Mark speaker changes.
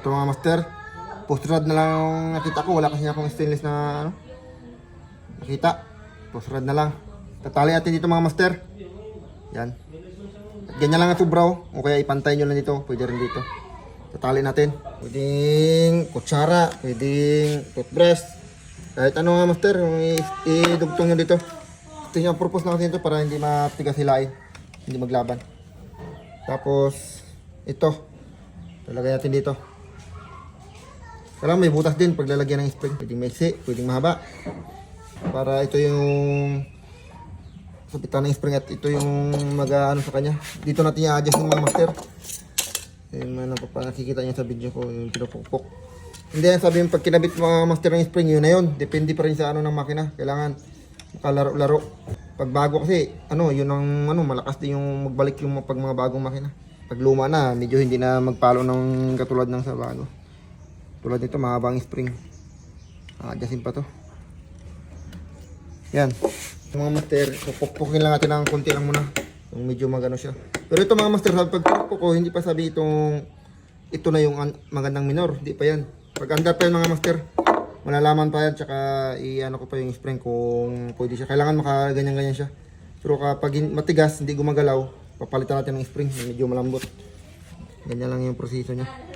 Speaker 1: Ito mga master, post rod na lang nakita ko. Wala kasi akong stainless na ano. Nakita. Post rod na lang. Tatali natin dito mga master. Yan. At ganyan lang ito bro. O kaya ipantay nyo lang dito. Pwede rin dito. Tatali natin. Pwedeng kutsara. Pwedeng toothbrush. Kahit ano nga master. Yung idugtong nyo dito. Ito yung purpose natin ito para hindi matigas hilain. Hindi maglaban. Tapos, ito. Talagay natin dito. Kailangan may butas din paglalagyan ng spring. Pwedeng maiksi, pwedeng mahaba. Para ito yung kapitan ng spring at ito yung mag ano sa kanya. Dito natin i-adjust yung mga master. Yung mga napapa- nakikita niyo sa video ko, yung pinupukpok. Hindi yan sabihin pag kinabit mga master ng spring, yun na yun. Depende pa rin sa ano ng makina. Kailangan makalaro-laro. Pag bago kasi, ano, yun ang ano, malakas din yung magbalik yung pag mga bagong makina. Pag luma na, medyo hindi na magpalo ng katulad ng sa bago. Tulad nito, mahabang spring. Adjustin pa to. Yan. Mga master, pupukpukin lang natin ng konti lang muna. Yung medyo magano siya. Pero ito mga master, sabi pag ko, hindi pa sabi itong ito na yung an- magandang minor. Hindi pa yan. Pag under pa yan mga master, malalaman pa yan. Tsaka i-ano ko pa yung spring kung pwede siya. Kailangan makaganyan-ganyan siya. Pero kapag matigas, hindi gumagalaw, papalitan natin ng spring. Medyo malambot. Ganyan lang yung proseso niya.